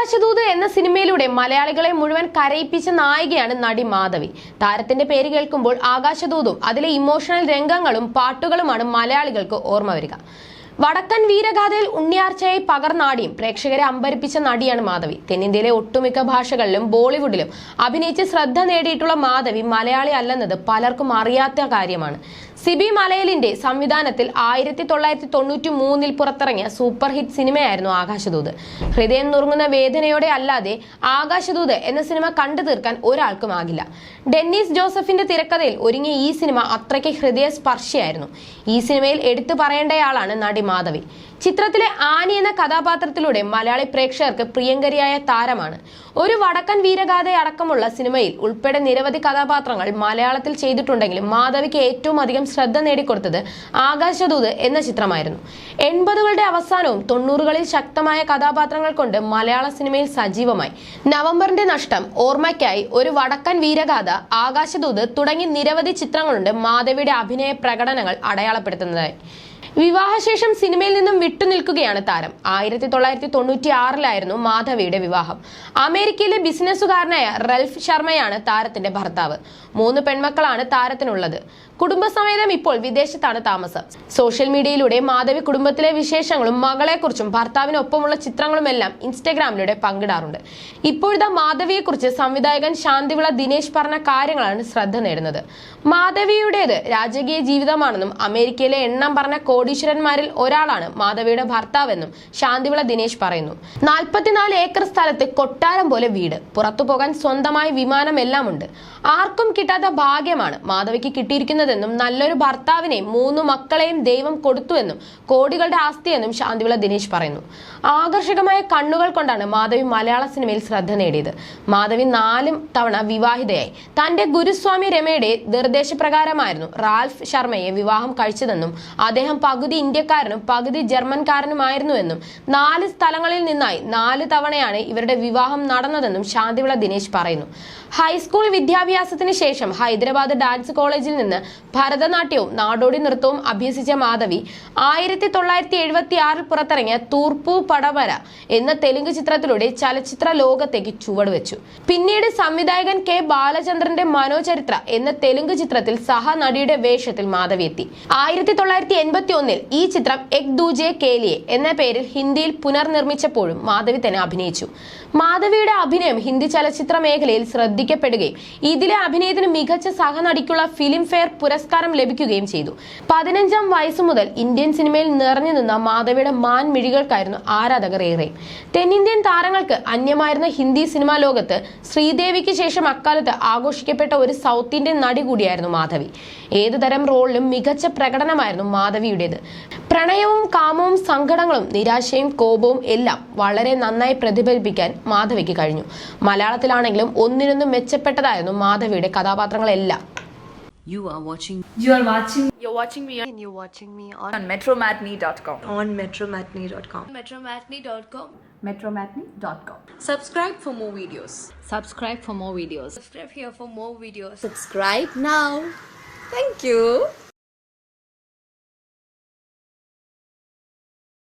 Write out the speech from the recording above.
ആകാശദൂത് എന്ന സിനിമയിലൂടെ മലയാളികളെ മുഴുവൻ കരയിപ്പിച്ച നായികയാണ് നടി മാധവി. താരത്തിന്റെ പേര് കേൾക്കുമ്പോൾ ആകാശദൂതും അതിലെ ഇമോഷണൽ രംഗങ്ങളും പാട്ടുകളുമാണ് മലയാളികൾക്ക് ഓർമ്മ വരിക. വടക്കൻ വീരഗാഥയിൽ ഉണ്ണിയാർച്ചയെ പകർന്നാടിയും പ്രേക്ഷകരെ അമ്പരിപ്പിച്ച നടിയാണ് മാധവി. തെന്നിന്ത്യയിലെ ഒട്ടുമിക്ക ഭാഷകളിലും ബോളിവുഡിലും അഭിനയിച്ച് ശ്രദ്ധ നേടിയിട്ടുള്ള മാധവി മലയാളി അല്ലെന്നത് പലർക്കും അറിയാത്ത കാര്യമാണ്. സിബി മലയലിന്റെ സംവിധാനത്തിൽ ആയിരത്തി തൊള്ളായിരത്തി തൊണ്ണൂറ്റി മൂന്നിൽ പുറത്തിറങ്ങിയ സൂപ്പർ ഹിറ്റ് സിനിമയായിരുന്നു ആകാശദൂത്. ഹൃദയം നുറുങ്ങുന്ന വേദനയോടെ അല്ലാതെ ആകാശദൂത് എന്ന സിനിമ കണ്ടു തീർക്കാൻ ഒരാൾക്കും ആകില്ല. ഡെന്നീസ് ജോസഫിന്റെ തിരക്കഥയിൽ ഒരുങ്ങിയ ഈ സിനിമ അത്രയ്ക്ക് ഹൃദയസ്പർശിയായിരുന്നു. ഈ സിനിമയിൽ എടുത്തു പറയേണ്ടയാളാണ് നടി മാധവി. ചിത്രത്തിലെ ആനി എന്ന കഥാപാത്രത്തിലൂടെ മലയാളി പ്രേക്ഷകർക്ക് പ്രിയങ്കരിയായ താരമാണ്. ഒരു വടക്കൻ വീരഗാഥ അടക്കമുള്ള സിനിമയിൽ ഉൾപ്പെടെ നിരവധി കഥാപാത്രങ്ങൾ മലയാളത്തിൽ ചെയ്തിട്ടുണ്ടെങ്കിലും മാധവിക്ക് ഏറ്റവും അധികം ശ്രദ്ധ നേടിക്കൊടുത്തത് ആകാശദൂത് എന്ന ചിത്രമായിരുന്നു. എൺപതുകളുടെ അവസാനവും തൊണ്ണൂറുകളിൽ ശക്തമായ കഥാപാത്രങ്ങൾ കൊണ്ട് മലയാള സിനിമയിൽ സജീവമായി. നവംബറിന്റെ നഷ്ടം ഓർമ്മയ്ക്കായി ഒരു വടക്കൻ വീരഗാഥ ആകാശദൂത് തുടങ്ങി നിരവധി ചിത്രങ്ങളുണ്ട് മാധവിയുടെ അഭിനയ പ്രകടനങ്ങൾ അടയാളപ്പെടുത്തുന്നതായി. വിവാഹശേഷം സിനിമയിൽ നിന്നും വിട്ടുനിൽക്കുകയാണ് താരം. ആയിരത്തി തൊള്ളായിരത്തി തൊണ്ണൂറ്റി ആറിലായിരുന്നു മാധവിയുടെ വിവാഹം. അമേരിക്കയിലെ ബിസിനസ്സുകാരനായ റൽഫ് ശർമ്മയാണ് താരത്തിന്റെ ഭർത്താവ്. മൂന്ന് പെൺമക്കളാണ് താരത്തിനുള്ളത്. കുടുംബസമേതം ഇപ്പോൾ വിദേശത്താണ് താമസം. സോഷ്യൽ മീഡിയയിലൂടെ മാധവി കുടുംബത്തിലെ വിശേഷങ്ങളും മകളെക്കുറിച്ചും ഭർത്താവിനൊപ്പമുള്ള ചിത്രങ്ങളുമെല്ലാം ഇൻസ്റ്റഗ്രാമിലൂടെ പങ്കിടാറുണ്ട്. ഇപ്പോഴത്തെ മാധവിയെക്കുറിച്ച് സംവിധായകൻ ശാന്തിവിള ദിനേശ് പറഞ്ഞ കാര്യങ്ങളാണ് ശ്രദ്ധ നേടുന്നത്. മാധവിയുടേത് രാജകീയ ജീവിതമാണെന്നും അമേരിക്കയിലെ എണ്ണം പറഞ്ഞ കോടീശ്വരന്മാരിൽ ഒരാളാണ് മാധവിയുടെ ഭർത്താവെന്നും ശാന്തിവിള ദിനേശ് പറയുന്നു. നാൽപ്പത്തിനാല് ഏക്കർ സ്ഥലത്ത് കൊട്ടാരം പോലെ വീട്. പുറത്തു പോകാൻ സ്വന്തമായി വിമാനം എല്ലാം ഉണ്ട്. ആർക്കും കിട്ടാത്ത ഭാഗ്യമാണ് മാധവിക്ക് കിട്ടിയിരിക്കുന്നതെന്നും നല്ലൊരു ഭർത്താവിനെയും മൂന്ന് മക്കളെയും ദൈവം കൊടുത്തുവെന്നും കോടികളുടെ ആസ്തിയെന്നും ശാന്തിവിള ദിനേശ് പറയുന്നു. ആകർഷകമായ കണ്ണുകൾ കൊണ്ടാണ് മാധവി മലയാള സിനിമയിൽ ശ്രദ്ധ നേടിയത്. മാധവി നാലും തവണ വിവാഹിതയായി. തന്റെ ഗുരുസ്വാമി രമയുടെ നിർദ്ദേശപ്രകാരമായിരുന്നു റാൽഫ് ശർമ്മയെ വിവാഹം കഴിച്ചതെന്നും അദ്ദേഹം പകുതി ഇന്ത്യക്കാരനും പകുതി ജർമ്മൻകാരനുമായിരുന്നുവെന്നും നാല് സ്ഥലങ്ങളിൽ നിന്നായി നാല് തവണയാണ് ഇവരുടെ വിവാഹം നടന്നതെന്നും ശാന്തിവിള ദിനേശ് പറയുന്നു. ഹൈസ്കൂൾ വിദ്യാഭ്യാസത്തിന് ശേഷം ഹൈദരാബാദ് ഡാൻസ് കോളേജിൽ നിന്ന് ഭരതനാട്യവും നാടോടി നൃത്തവും അഭ്യസിച്ച മാധവി ആയിരത്തി തൊള്ളായിരത്തി എഴുപത്തി ആറിൽ പുറത്തിറങ്ങിയ തൂർപ്പു പടവര എന്ന തെലുങ്ക് ചിത്രത്തിലൂടെ ചലച്ചിത്ര ലോകത്തേക്ക് ചുവടുവെച്ചു. പിന്നീട് സംവിധായകൻ കെ ബാലചന്ദ്രന്റെ മനോചരിത്ര എന്ന തെലുങ്ക് ചിത്രത്തിൽ സഹനടിയുടെ വേഷത്തിൽ മാധവി എത്തി. ആയിരത്തി തൊള്ളായിരത്തി എൺപത്തി ഒന്നിൽ ഈ ചിത്രം എക് ദൂജെ കേലിയെ എന്ന പേരിൽ ഹിന്ദിയിൽ പുനർനിർമ്മിച്ചപ്പോഴും മാധവി തന്നെ അഭിനയിച്ചു. മാധവിയുടെ അഭിനയം ഹിന്ദി ചലച്ചിത്ര മേഖലയിൽ ശ്രദ്ധിക്കപ്പെടുകയും ഇതിലെ അഭിനയത്തിന് മികച്ച സഹനടിക്കുള്ള ഫിലിം ഫെയർ പുരസ്കാരം ലഭിക്കുകയും ചെയ്തു. പതിനഞ്ചാം വയസ്സു മുതൽ ഇന്ത്യൻ സിനിമയിൽ നിറഞ്ഞു നിന്ന മാധവിയുടെ മാൻമിഴികൾക്കായിരുന്നു ആരാധകർ ഏറെ തെന്നിന്ത്യൻ താരങ്ങൾക്ക് അന്യമായിരുന്ന ഹിന്ദി സിനിമാ ലോകത്ത് ശ്രീദേവിക്ക് ശേഷം അക്കാലത്ത് ആഘോഷിക്കപ്പെട്ട ഒരു സൗത്ത് ഇന്ത്യൻ നടി കൂടിയായിരുന്നു മാധവി. ഏതുതരം റോളിലും മികച്ച പ്രകടനമായിരുന്നു മാധവിയുടേത്. പ്രണയവും കാമവും സങ്കടങ്ങളും നിരാശയും കോപവും എല്ലാം വളരെ നന്നായി പ്രതിഫലിപ്പിക്കാൻ മാധവിക്ക് കഴിഞ്ഞു മലയാളത്തിലാണെങ്കിലും ഒന്നിനൊന്നും മെച്ചപ്പെട്ടതായിരുന്നു മാധവിയുടെ കഥാപാത്രങ്ങളെല്ലാം You are watching You are watching You're watching me and you're watching me on on metromatney.com. on metromatney.com. metromatney.com. Metromatney.com. Subscribe for more videos. Subscribe for more videos. Subscribe here for more videos. Subscribe now. Thank you.